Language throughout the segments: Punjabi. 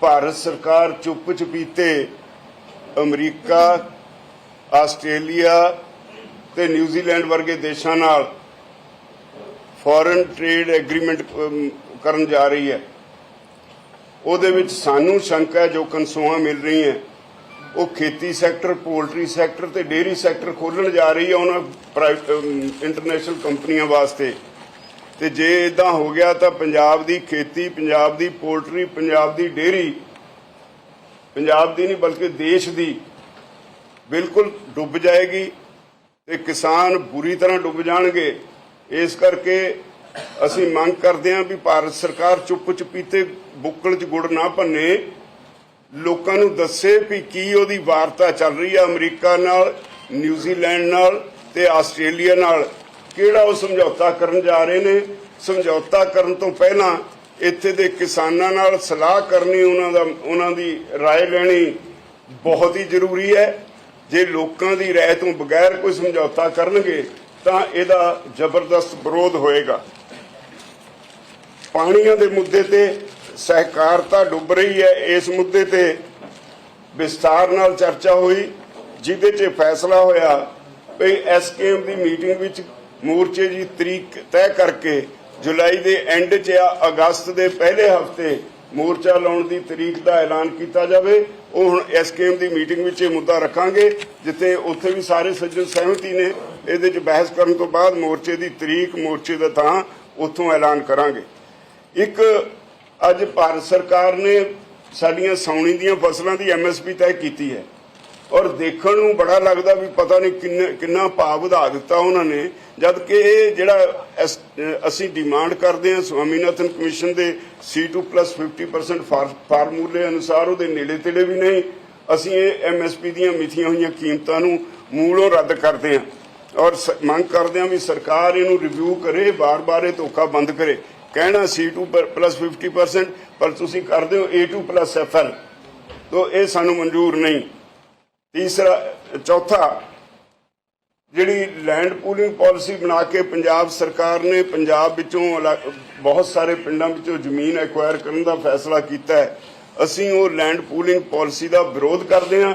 ਭਾਰਤ ਸਰਕਾਰ ਚੁੱਪ ਚੁਪੀਤੇ ਅਮਰੀਕਾ, ਆਸਟ੍ਰੇਲੀਆ ਤੇ ਨਿਊਜ਼ੀਲੈਂਡ ਵਰਗੇ ਦੇਸ਼ਾਂ ਨਾਲ ਫੋਰਨ ਟ੍ਰੇਡ ਐਗਰੀਮੈਂਟ ਕਰਨ ਜਾ ਰਹੀ ਹੈ। ਉਹਦੇ ਵਿੱਚ ਸਾਨੂੰ ਸ਼ੰਕਾ ਹੈ, ਜੋ ਕਨਸੂਆਂ ਮਿਲ ਰਹੀਆਂ ਉਹ ਖੇਤੀ ਸੈਕਟਰ, ਪੋਲਟਰੀ ਸੈਕਟਰ ਤੇ ਡੇਅਰੀ ਸੈਕਟਰ ਖੋਲਣ ਜਾ ਰਹੀ ਹੈ ਉਹਨਾਂ ਇੰਟਰਨੈਸ਼ਨਲ ਕੰਪਨੀਆਂ ਵਾਸਤੇ। ਤੇ ਜੇ ਇਦਾਂ ਹੋ ਗਿਆ ਤਾਂ ਪੰਜਾਬ ਦੀ ਖੇਤੀ, ਪੰਜਾਬ ਦੀ ਪੋਲਟਰੀ, ਪੰਜਾਬ ਦੀ ਡੇਅਰੀ, ਪੰਜਾਬ ਦੀ ਨਹੀਂ ਬਲਕਿ ਦੇਸ਼ ਦੀ ਬਿਲਕੁਲ ਡੁੱਬ ਜਾਏਗੀ ਤੇ ਕਿਸਾਨ ਬੁਰੀ ਤਰ੍ਹਾਂ ਡੁੱਬ ਜਾਣਗੇ। ਇਸ ਕਰਕੇ ਅਸੀਂ ਮੰਗ ਕਰਦੇ ਹਾਂ ਵੀ ਭਾਰਤ ਸਰਕਾਰ ਚੁੱਪ ਚਪੀਤੇ ਬੁੱਕਲ 'ਚ ਗੁੜ ਨਾ ਭੰਨੇ। ਲੋਕਾਂ ਨੂੰ ਦੱਸੇ ਵੀ ਕੀ ਉਹਦੀ ਵਾਰਤਾ ਚੱਲ ਰਹੀ ਹੈ ਅਮਰੀਕਾ ਨਾਲ, ਨਿਊਜ਼ੀਲੈਂਡ ਨਾਲ ਤੇ ਆਸਟ੍ਰੇਲੀਆ ਨਾਲ। ਕਿਹੜਾ ਉਹ ਸਮਝੌਤਾ ਕਰਨ ਜਾ ਰਹੇ ਨੇ ਸਮਝੌਤਾ ਕਰਨ ਤੋਂ ਪਹਿਲਾਂ ਇੱਥੇ ਦੇ ਕਿਸਾਨਾਂ ਨਾਲ ਸਲਾਹ ਕਰਨੀ ਉਹਨਾਂ ਦਾ ਉਹਨਾਂ ਦੀ رائے ਲੈਣੀ ਬਹੁਤ ਹੀ ਜ਼ਰੂਰੀ ਹੈ ਜੇ ਲੋਕਾਂ ਦੀ ਰਾਏ ਤੋਂ ਬਗੈਰ ਕੋਈ ਸਮਝੌਤਾ ਕਰਨਗੇ ਤਾਂ ਇਹਦਾ ਜ਼ਬਰਦਸਤ ਵਿਰੋਧ ਹੋਏਗਾ ਪਾਣੀਆਂ ਦੇ ਮੁੱਦੇ ਤੇ ਸਹਿਕਾਰਤਾ ਡੁੱਬ ਰਹੀ ਹੈ ਇਸ ਮੁੱਦੇ ਤੇ ਵਿਸਤਾਰ ਨਾਲ ਚਰਚਾ ਹੋਈ ਜਿਹਦੇ 'ਚ ਫੈਸਲਾ ਹੋਇਆ ਵੀ ਐਸਕੇਐਮ ਦੀ ਮੀਟਿੰਗ ਵਿੱਚ ਮੋਰਚੇ ਦੀ ਤਰੀਕ ਤੈਅ ਕਰਕੇ ਜੁਲਾਈ ਦੇ ਐਂਡ 'ਚ ਜਾਂ ਅਗਸਤ ਦੇ ਪਹਿਲੇ ਹਫ਼ਤੇ ਮੋਰਚਾ ਲਾਉਣ ਦੀ ਤਰੀਕ ਦਾ ਐਲਾਨ ਕੀਤਾ ਜਾਵੇ। ਉਹ ਹੁਣ ਐਸਕੇਐਮ ਦੀ ਮੀਟਿੰਗ ਵਿੱਚ ਇਹ ਮੁੱਦਾ ਰੱਖਾਂਗੇ, ਜਿੱਥੇ ਉੱਥੇ ਵੀ ਸਾਰੇ ਸੱਜਣ ਸਹਿਮਤੀ ਨੇ। ਇਹਦੇ 'ਚ ਬਹਿਸ ਕਰਨ ਤੋਂ ਬਾਅਦ ਮੋਰਚੇ ਦੀ ਤਰੀਕ, ਮੋਰਚੇ ਦਾ ਥਾਂ ਉੱਥੋਂ ਐਲਾਨ ਕਰਾਂਗੇ। ਇੱਕ ਅੱਜ ਭਾਰਤ ਸਰਕਾਰ ਨੇ ਸਾਡੀਆਂ ਸਾਉਣੀ ਦੀਆਂ ਫਸਲਾਂ ਦੀ ਐਮਐਸਪੀ ਤੈਅ ਕੀਤੀ ਹੈ। ਔਰ ਦੇਖਣ ਨੂੰ ਬੜਾ ਲੱਗਦਾ ਵੀ ਪਤਾ ਨਹੀਂ ਕਿੰਨਾ ਕਿੰਨਾ ਭਾਅ ਵਧਾ ਦਿੱਤਾ ਉਹਨਾਂ ਨੇ ਜਦ ਕਿ ਇਹ ਜਿਹੜਾ ਅਸ- ਅਸੀਂ ਡਿਮਾਂਡ ਕਰਦੇ ਹਾਂ ਸਵਾਮੀਨਾਥਨ ਕਮਿਸ਼ਨ ਦੇ C2+50% ਫਾਰ- ਫਾਰਮੂਲੇ ਅਨੁਸਾਰ, ਉਹਦੇ ਨੇੜੇ ਤੇੜੇ ਵੀ ਨਹੀਂ। ਅਸੀਂ ਇਹ ਐਮਐਸਪੀ ਦੀਆਂ ਮਿਥੀਆਂ ਹੋਈਆਂ ਕੀਮਤਾਂ ਨੂੰ ਮੂਲੋਂ ਰੱਦ ਕਰਦੇ ਹਾਂ। ਔਰ ਸ- ਮੰਗ ਕਰਦੇ ਹਾਂ ਵੀ ਸਰਕਾਰ ਇਹਨੂੰ ਰਿਵਿਊ ਕਰੇ, ਬਾਰ-ਬਾਰ ਇਹ ਧੋਖਾ ਬੰਦ ਕਰੇ। ਕਹਿਣਾ C2+50% ਪਰ ਤੁਸੀਂ ਕਰਦੇ ਹੋ A2+FL ਤੋ ਇਹ ਸਾਨੂੰ ਮਨਜ਼ੂਰ ਨਹੀਂ। ਤੀਸਰਾ, ਚੌਥਾ, ਜਿਹੜੀ ਲੈਂਡ ਪੂਲਿੰਗ ਪਾਲਿਸੀ ਬਣਾ ਕੇ ਪੰਜਾਬ ਸਰਕਾਰ ਨੇ ਪੰਜਾਬ ਵਿੱਚੋਂ ਇਲਾ- ਬਹੁਤ ਸਾਰੇ ਪਿੰਡਾਂ ਵਿੱਚੋਂ ਜ਼ਮੀਨ ਐਕਵਾਇਰ ਕਰਨ ਦਾ ਫੈਸਲਾ ਕੀਤਾ ਹੈ। ਅਸੀਂ ਉਹ ਲੈਂਡ ਪੂਲਿੰਗ ਪਾਲਿਸੀ ਦਾ ਵਿਰੋਧ ਕਰਦੇ ਹਾਂ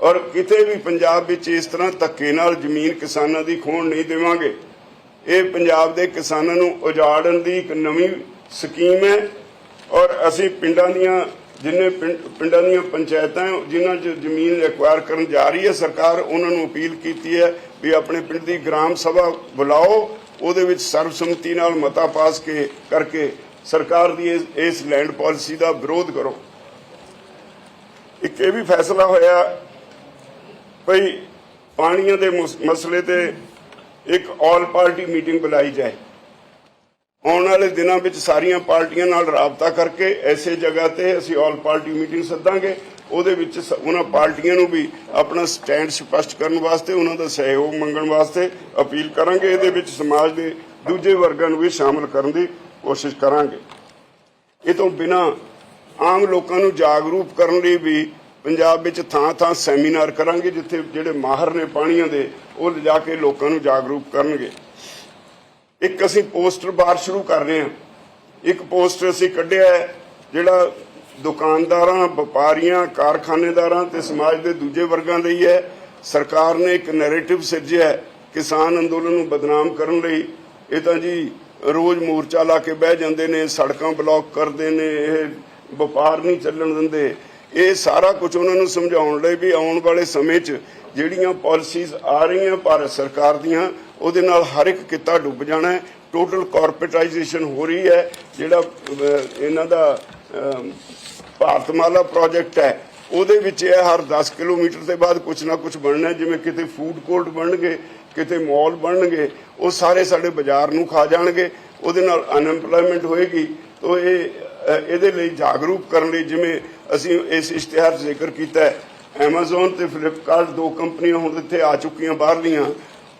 ਔਰ ਕਿਤੇ ਵੀ ਪੰਜਾਬ ਵਿੱਚ ਇਸ ਤਰ੍ਹਾਂ ਧੱਕੇ ਨਾਲ ਜ਼ਮੀਨ ਕਿਸਾਨਾਂ ਦੀ ਖੋਣ ਨਹੀਂ ਦੇਵਾਂਗੇ। ਇਹ ਪੰਜਾਬ ਦੇ ਕਿਸਾਨਾਂ ਨੂੰ ਉਜਾੜਨ ਦੀ ਇੱਕ ਨਵੀਂ ਸਕੀਮ ਹੈ ਔਰ ਅਸੀਂ ਪਿੰਡਾਂ ਦੀਆਂ ਜਿੰਨੇ ਪਿੰਡ- ਪਿੰਡਾਂ ਦੀਆਂ ਪੰਚਾਇਤਾਂ ਜਿਨ੍ਹਾਂ 'ਚ ਜ਼ਮੀਨ ਐਕਵਾਇਰ ਕਰਨ ਜਾ ਰਹੀ ਹੈ, ਸਰਕਾਰ ਉਹਨਾਂ ਨੂੰ ਅਪੀਲ ਕੀਤੀ ਹੈ ਵੀ ਆਪਣੇ ਪਿੰਡ ਦੀ ਗ੍ਰਾਮ ਸਭਾ ਬੁਲਾਓ, ਉਹਦੇ ਵਿੱਚ ਸਰਬਸੰਮਤੀ ਨਾਲ ਮਤਾ ਪਾਸ ਕੇ ਕਰਕੇ ਸਰਕਾਰ ਦੀ ਇਸ- ਲੈਂਡ ਪਾਲਿਸੀ ਦਾ ਵਿਰੋਧ ਕਰੋ। ਇੱਕ ਇਹ ਵੀ ਫੈਸਲਾ ਹੋਇਆ ਭਈ ਪਾਣੀਆਂ ਦੇ ਮਸਲੇ ਤੇ ਇੱਕ ਆਲ ਪਾਰਟੀ ਮੀਟਿੰਗ ਬੁਲਾਈ ਜਾਏ। ਆਉਣ ਵਾਲੇ ਦਿਨਾਂ ਵਿੱਚ ਸਾਰੀਆਂ ਪਾਰਟੀਆਂ ਨਾਲ ਰਾਬਤਾ ਕਰਕੇ ਐਸੇ ਜਗ੍ਹਾ ਤੇ ਅਸੀਂ ਆਲ ਪਾਰਟੀ ਮੀਟਿੰਗ ਸੱਦਾਂਗੇ। ਉਹਦੇ ਵਿੱਚ ਸ- ਉਹਨਾਂ ਪਾਰਟੀਆਂ ਨੂੰ ਵੀ ਆਪਣਾ ਸਟੈਂਡ ਸਪਸ਼ਟ ਕਰਨ ਵਾਸਤੇ, ਉਹਨਾਂ ਦਾ ਸਹਿਯੋਗ ਮੰਗਣ ਵਾਸਤੇ ਅਪੀਲ ਕਰਾਂਗੇ। ਇਹਦੇ ਵਿੱਚ ਸਮਾਜ ਦੇ ਦੂਜੇ ਵਰਗਾਂ ਨੂੰ ਵੀ ਸ਼ਾਮਲ ਕਰਨ ਦੀ ਕੋਸ਼ਿਸ਼ ਕਰਾਂਗੇ। ਇਹ ਤੋਂ ਬਿਨਾ ਆਮ ਲੋਕਾਂ ਨੂੰ ਜਾਗਰੂਕ ਕਰਨ ਲਈ ਵੀ ਪੰਜਾਬ ਵਿੱਚ ਥਾਂ-ਥਾਂ ਸੈਮੀਨਾਰ ਕਰਾਂਗੇ, ਜਿੱਥੇ ਜਿਹੜੇ ਮਾਹਰ ਨੇ ਪਾਣੀਆਂ ਦੇ, ਉਹ ਲਿਜਾ ਕੇ ਲੋਕਾਂ ਨੂੰ ਜਾਗਰੂਕ ਕਰਨਗੇ। ਇੱਕ ਅਸੀਂ ਪੋਸਟਰ ਬਾਰ ਸ਼ੁਰੂ ਕਰ ਰਹੇ ਹਾਂ। ਇੱਕ ਪੋਸਟਰ ਅਸੀਂ ਕੱਢਿਆ ਹੈ, ਜਿਹੜਾ ਦੁਕਾਨਦਾਰਾਂ, ਵਪਾਰੀਆਂ, ਕਾਰਖਾਨੇਦਾਰਾਂ ਤੇ ਸਮਾਜ ਦੇ ਦੂਜੇ ਵਰਗਾਂ ਲਈ ਹੈ ਸਰਕਾਰ ਨੇ ਇੱਕ ਨੈਰੇਟਿਵ ਸਿਰਜਿਆ ਕਿਸਾਨ ਅੰਦੋਲਨ ਨੂੰ ਬਦਨਾਮ ਕਰਨ ਲਈ। ਇਹ ਤਾਂ ਜੀ ਰੋਜ਼ ਮੋਰਚਾ ਲਾ ਕੇ ਬਹਿ ਜਾਂਦੇ ਨੇ, ਸੜਕਾਂ ਬਲੌਕ ਕਰਦੇ ਨੇ, ਇਹ ਵਪਾਰ ਨਹੀਂ ਚੱਲਣ ਦਿੰਦੇ। ਇਹ ਸਾਰਾ ਕੁਝ ਉਹਨਾਂ ਨੂੰ ਸਮਝਾਉਣ ਲਈ ਵੀ ਆਉਣ ਵਾਲੇ ਸਮੇਂ 'ਚ ਜਿਹੜੀਆਂ ਪਾਲਿਸੀਜ਼ ਆ ਰਹੀਆਂ ਭਾਰਤ ਸਰਕਾਰ ਦੀਆਂ ਉਹਦੇ ਨਾਲ ਹਰ ਇੱਕ ਕਿੱਤਾ ਡੁੱਬ ਜਾਣਾ ਹੈ। ਟੋਟਲ ਕਾਰਪੋਰੇਟਾਈਜੇਸ਼ਨ ਹੋ ਰਹੀ ਹੈ। ਜਿਹੜਾ ਇਹਨਾਂ ਦਾ ਭਾਰਤਮਾਲਾ ਪ੍ਰੋਜੈਕਟ ਹੈ, ਉਹਦੇ ਵਿੱਚ ਇਹ ਹਰ 10 ਕਿਲੋਮੀਟਰ ਦੇ ਬਾਅਦ ਕੁਝ ਨਾ ਕੁਝ ਬਣਨਾ ਜਿਵੇਂ ਕਿਤੇ ਫੂਡ ਕੋਰਟ ਬਣਨਗੇ, ਕਿਤੇ ਮਾਲ ਬਣਨਗੇ, ਉਹ ਸਾਰੇ ਸਾਡੇ ਬਾਜ਼ਾਰ ਨੂੰ ਖਾ ਜਾਣਗੇ। ਉਹਦੇ ਨਾਲ ਅਨਐਮਪਲੋਇਮੈਂਟ ਹੋਏਗੀ। ਤੋਂ ਇਹ ਇਹਦੇ ਲਈ ਜਾਗਰੂਕ ਕਰਨ ਲਈ ਜਿਵੇਂ ਅਸੀਂ ਇਸ ਇਸ਼ਤਿਹਾਰ ਜ਼ਿਕਰ ਕੀਤਾ ਹੈ। ਐਮਾਜ਼ਨ ਤੇ ਫਲਿੱਪਕਾਰਟ ਦੋ ਕੰਪਨੀਆਂ ਹੁਣ ਇੱਥੇ ਆ ਚੁੱਕੀਆਂ ਬਾਹਰਲੀਆਂ।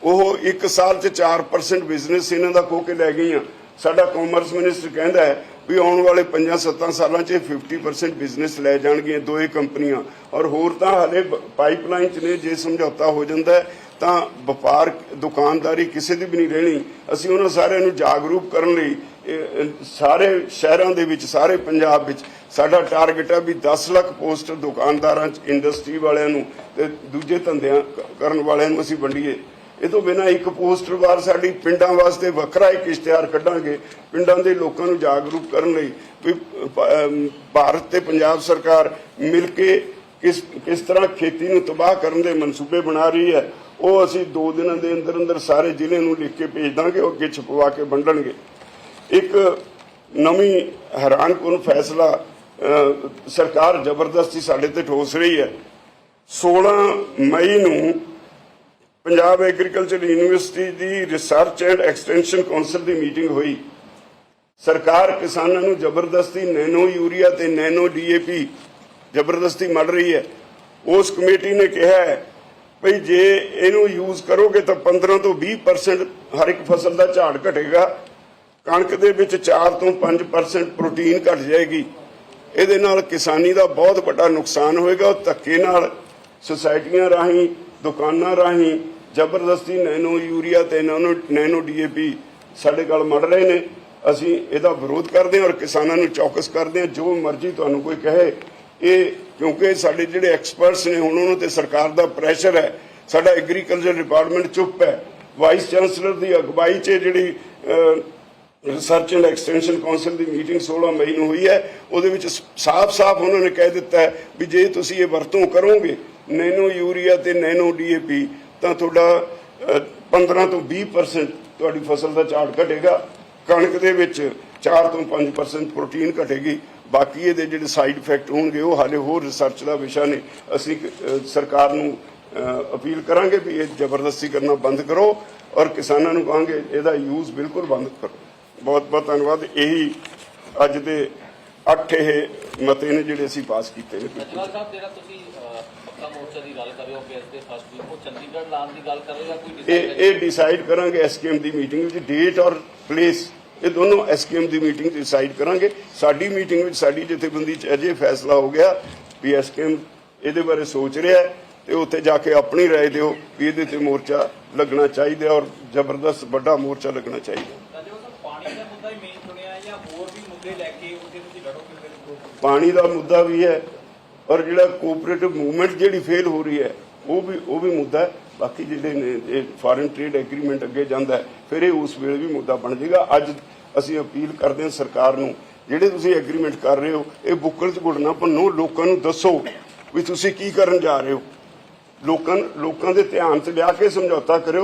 ਉਹ ਇੱਕ ਸਾਲ 'ਚ 4% ਬਿਜ਼ਨਸ ਇਹਨਾਂ ਦਾ ਖੋ ਕੇ ਲੈ ਗਈਆਂ। ਸਾਡਾ ਕਾਮਰਸ ਮਿਨਿਸਟਰ ਕਹਿੰਦਾ ਹੈ ਵੀ ਆਉਣ ਵਾਲੇ 5-7 ਸਾਲਾਂ 'ਚ 50% ਬਿਜ਼ਨਸ ਲੈ ਜਾਣਗੀਆਂ ਦੋਏ ਕੰਪਨੀਆਂ। ਔਰ ਹੋਰ ਤਾਂ ਹਲੇ ਪਾਈਪਲਾਈਨ 'ਚ ਨੇ, ਜੇ ਸਮਝੌਤਾ ਹੋ ਜਾਂਦਾ ਤਾਂ ਵਪਾਰ, ਦੁਕਾਨਦਾਰੀ ਕਿਸੇ ਦੀ ਵੀ ਨਹੀਂ ਰਹਿਣੀ। ਅਸੀਂ ਉਹਨਾਂ ਸਾਰਿਆਂ ਨੂੰ ਜਾਗਰੂਕ ਕਰਨ ਲਈ ਸਾਰੇ ਸ਼ਹਿਰਾਂ ਦੇ ਵਿੱਚ, ਸਾਰੇ ਪੰਜਾਬ ਵਿੱਚ ਸਾਡਾ ਟਾਰਗੇਟ ਹੈ ਵੀ 10 ਲੱਖ ਪੋਸਟਰ ਦੁਕਾਨਦਾਰਾਂ ਚ ਇੰਡਸਟਰੀ ਵਾਲਿਆਂ ਨੂੰ ਤੇ ਦੂਜੇ ਧੰਦਿਆਂ ਕਰਨ ਵਾਲਿਆਂ ਨੂੰ ਅਸੀਂ ਵੰਡੀਏ। ਇਹ ਤੋਂ ਬਿਨਾਂ ਇੱਕ ਪੋਸਟਰ ਵਾਰ ਸਾਡੀ ਪਿੰਡਾਂ ਵਾਸਤੇ ਵੱਖਰਾ ਇੱਕ ਇਸ਼ਤਿਹਾਰ ਕੱਢਾਂਗੇ। ਪਿੰਡਾਂ ਦੇ ਲੋਕਾਂ ਨੂੰ ਜਾਗਰੂਕ ਕਰਨ ਲਈ ਵੀ ਭਾਰਤ ਤੇ ਪੰਜਾਬ ਸਰਕਾਰ ਮਿਲ ਕੇ ਕਿਸ ਕਿਸ ਤਰ੍ਹਾਂ ਖੇਤੀ ਨੂੰ ਤਬਾਹ ਕਰਨ ਦੇ ਮਨਸੂਬੇ ਬਣਾ ਰਹੀ ਹੈ, ਉਹ ਅਸੀਂ 2 ਦਿਨਾਂ ਦੇ ਅੰਦਰ ਅੰਦਰ ਸਾਰੇ ਜ਼ਿਲ੍ਹੇ ਨੂੰ ਲਿਖ ਕੇ ਭੇਜ ਦਾਂਗੇ, ਉਹ ਅੱਗੇ ਛਪਵਾ ਕੇ ਵੰਡਣਗੇ। ਇੱਕ ਨਵੀਂ ਹੈਰਾਨਕੁਨ ਫੈਸਲਾ ਸਰਕਾਰ ਜ਼ਬਰਦਸਤੀ ਸਾਡੇ ਤੇ ਠੋਸ ਰਹੀ ਹੈ। 16 ਮਈ ਨੂੰ ਪੰਜਾਬ ਐਗਰੀਕਲਚਰ ਯੂਨੀਵਰਸਿਟੀ ਦੀ ਰਿਸਰਚ ਐਂਡ ਐਕਸਟੈਂਸ਼ਨ ਕੌਂਸਲ ਦੀ ਮੀਟਿੰਗ ਹੋਈ। ਸਰਕਾਰ ਕਿਸਾਨਾਂ ਨੂੰ ਜ਼ਬਰਦਸਤੀ ਨੈਨੋ ਯੂਰੀਆ ਤੇ ਨੈਨੋ ਡੀਏਪੀ ਜ਼ਬਰਦਸਤੀ ਮੜ ਰਹੀ ਹੈ। ਉਸ ਕਮੇਟੀ ਨੇ ਕਿਹਾ ਹੈ ਭਈ ਜੇ ਇਹਨੂੰ ਯੂਜ਼ ਕਰੋਗੇ ਤਾਂ 15 ਤੋਂ 20% ਹਰ ਇੱਕ ਫਸਲ ਦਾ ਝਾੜ ਘਟੇਗਾ। ਕਣਕ ਦੇ ਵਿੱਚ 4 ਤੋਂ 5% ਪ੍ਰੋਟੀਨ ਘਟ ਜਾਏਗੀ। ਇਹਦੇ ਨਾਲ ਕਿਸਾਨੀ ਦਾ ਬਹੁਤ ਵੱਡਾ ਨੁਕਸਾਨ ਹੋਏਗਾ। ਉਹ ਧੱਕੇ ਨਾਲ ਸੁਸਾਇਟੀਆਂ ਰਾਹੀਂ, ਦੁਕਾਨਾਂ ਰਾਹੀਂ ਜ਼ਬਰਦਸਤੀ ਨੈਨੋ ਯੂਰੀਆ ਤੇ ਨੈਨੋ ਨੈਨੋ ਡੀਏਪੀ ਸਾਡੇ ਕੋਲ ਮੜ ਰਹੇ ਨੇ। ਅਸੀਂ ਇਹਦਾ ਵਿਰੋਧ ਕਰਦੇ ਹਾਂ ਔਰ ਕਿਸਾਨਾਂ ਨੂੰ ਚੌਕਸ ਕਰਦੇ ਹਾਂ। ਜੋ ਮਰਜ਼ੀ ਤੁਹਾਨੂੰ ਕੋਈ ਕਹੇ, ਇਹ ਕਿਉਂਕਿ ਸਾਡੇ ਜਿਹੜੇ ਐਕਸਪਰਟਸ ਨੇ ਹੁਣ ਉਹਨਾਂ ਤੇ ਸਰਕਾਰ ਦਾ ਪ੍ਰੈਸ਼ਰ ਹੈ। ਸਾਡਾ ਐਗਰੀਕਲਚਰ ਡਿਪਾਰਟਮੈਂਟ ਚੁੱਪ ਹੈ। ਵਾਈਸ ਚਾਂਸਲਰ ਦੀ ਅਗਵਾਈ 'ਚ ਜਿਹੜੀ ਰਿਸਰਚ ਐਂਡ ਐਕਸਟੈਂਸ਼ਨ ਕੌਂਸਲ ਦੀ ਮੀਟਿੰਗ 16 ਮਈ ਨੂੰ ਹੋਈ ਹੈ। ਉਹਦੇ ਵਿੱਚ ਸਾਫ਼-ਸਾਫ਼ ਉਹਨਾਂ ਨੇ ਕਹਿ ਦਿੱਤਾ ਹੈ ਵੀ ਜੇ ਤੁਸੀਂ ਇਹ ਵਰਤੋਂ ਕਰੋਗੇ, ਨੈਨੋ ਯੂਰੀਆ ਤੇ ਨੈਨੋ ਡੀਏਪੀ ਤਾਂ ਤੁਹਾਡਾ ਅਹ, 15 ਤੋਂ 20% ਤੁਹਾਡੀ ਫਸਲ ਦਾ ਝਾੜ ਘਟੇਗਾ। ਕਣਕ ਦੇ ਵਿੱਚ 4 ਤੋਂ 5% ਪ੍ਰੋਟੀਨ ਘਟੇਗੀ। ਬਾਕੀ ਇਹਦੇ ਜਿਹੜੇ ਸਾਈਡ ਇਫੈਕਟ ਹੋਣਗੇ ਉਹ ਹਾਲੇ ਹੋਰ ਰਿਸਰਚ ਦਾ ਵਿਸ਼ਾ ਨੇ। ਅਸੀਂ ਸਰਕਾਰ ਨੂੰ ਅਪੀਲ ਕਰਾਂਗੇ ਵੀ ਇਹ ਜ਼ਬਰਦਸਤੀ ਕਰਨਾ ਬੰਦ ਕਰੋ ਔਰ ਕਿਸਾਨਾਂ ਨੂੰ ਕਹਾਂਗੇ ਇਹਦਾ ਯੂਜ਼ ਬਿਲਕੁਲ ਬੰਦ ਕਰੋ। ਬਹੁਤ ਬਹੁਤ ਧੰਨਵਾਦ। ਇਹੀ ਅੱਜ ਦੇ ਅੱਠ ਇਹ ਮਤੇ ਨੇ ਜਿਹੜੇ ਅਸੀਂ ਪਾਸ ਕੀਤੇ ਨੇ। ਸਾਹਿਬ ਜਿਹੜਾ ਤੁਸੀਂ ਅਹ, ਪੱਕਾ ਮੋਰਚਾ ਦੀ ਗੱਲ ਕਰ ਰਹੇ ਹੋ ਕਿ ਇਸ ਦੇ ਫਸਟ ਵੀਕ ਉਹ ਚੰਡੀਗੜ੍ਹ ਲਾਉਣ ਦੀ ਗੱਲ ਕਰ ਰਹੇ ਹੋ ਜਾਂ ਕੋਈ ਇਹ ਡਿਸਾਈਡ ਇਹ ਡਿਸਾਈਡ ਕਰਾਂਗੇ ਐਸਕੇਐਮ ਦੀ ਮੀਟਿੰਗ ਵਿੱਚ ਡੇਟ ਔਰ ਪਲੇਸ ਇਹ ਦੋਨੋਂ ਐਸਕੇਐਮ ਦੀ ਮੀਟਿੰਗ ਡਿਸਾਈਡ ਕਰਾਂਗੇ ਸਾਡੀ ਮੀਟਿੰਗ ਵਿੱਚ ਸਾਡੀ ਜਥੇਬੰਦੀ ਚ ਅਜੇ ਫੈਸਲਾ ਹੋ ਗਿਆ ਵੀ ਐਸਕੇਐਮ ਇਹਦੇ ਬਾਰੇ ਸੋਚ ਰਿਹਾ ਹੈ ਤੇ ਉੱਥੇ ਜਾ ਕੇ ਆਪਣੀ رائے ਦਿਓ ਵੀ ਇਹਦੇ ਤੇ ਮੋਰਚਾ ਲੱਗਣਾ ਚਾਹੀਦਾ ਔਰ ਜ਼ਬਰਦਸਤ ਵੱਡਾ ਮੋਰਚਾ ਲੱਗਣਾ ਚਾਹੀਦਾ ਰਾਜੋ ਸਾਹਿਬ ਪਾਣੀ ਦਾ ਮੁੱਦਾ ਹੀ ਮੇਨ ਚੁਣਿਆ ਹੈ ਜਾਂ ਹੋਰ ਵੀ ਮੁੱਦੇ ਲੈ ਕੇ ਉੱਤੇ ਤੁਸੀਂ ਲੜੋਗੇ ਫਿਰ ਗਰੁੱਪ ਪਾਣੀ ਦਾ ਮੁੱਦਾ ਵੀ ਹੈ ਔਰ ਜਿਹੜਾ ਕੋਆਪਰੇਟਿਵ ਮੂਵਮੈਂਟ ਜਿਹੜੀ ਫੇਲ ਹੋ ਰਹੀ ਹੈ, ਉਹ ਵੀ ਉਹ ਵੀ ਮੁੱਦਾ ਬਾਕੀ ਜਿਹੜੇ ਨੇ, ਇਹ ਫਾਰਨ ਟ੍ਰੇਡ ਐਗਰੀਮੈਂਟ ਅੱਗੇ ਜਾਂਦਾ ਫਿਰ ਇਹ ਉਸ ਵੇਲੇ ਵੀ ਮੁੱਦਾ ਬਣ ਜਾਏਗਾ। ਅੱਜ ਅਸੀਂ ਅਪੀਲ ਕਰਦੇ ਹਾਂ ਸਰਕਾਰ ਨੂੰ, ਜਿਹੜੇ ਤੁਸੀਂ ਐਗਰੀਮੈਂਟ ਕਰ ਰਹੇ ਹੋ, ਇਹ ਬੁੱਕਲ 'ਚ ਗੁੜ ਨਾ ਭੰਨੋ, ਲੋਕਾਂ ਨੂੰ ਦੱਸੋ ਵੀ ਤੁਸੀਂ ਕੀ ਕਰਨ ਜਾ ਰਹੇ ਹੋ। ਲੋਕਾਂ ਲੋਕਾਂ ਦੇ ਧਿਆਨ 'ਚ ਲਿਆ ਕੇ ਸਮਝੌਤਾ ਕਰਿਓ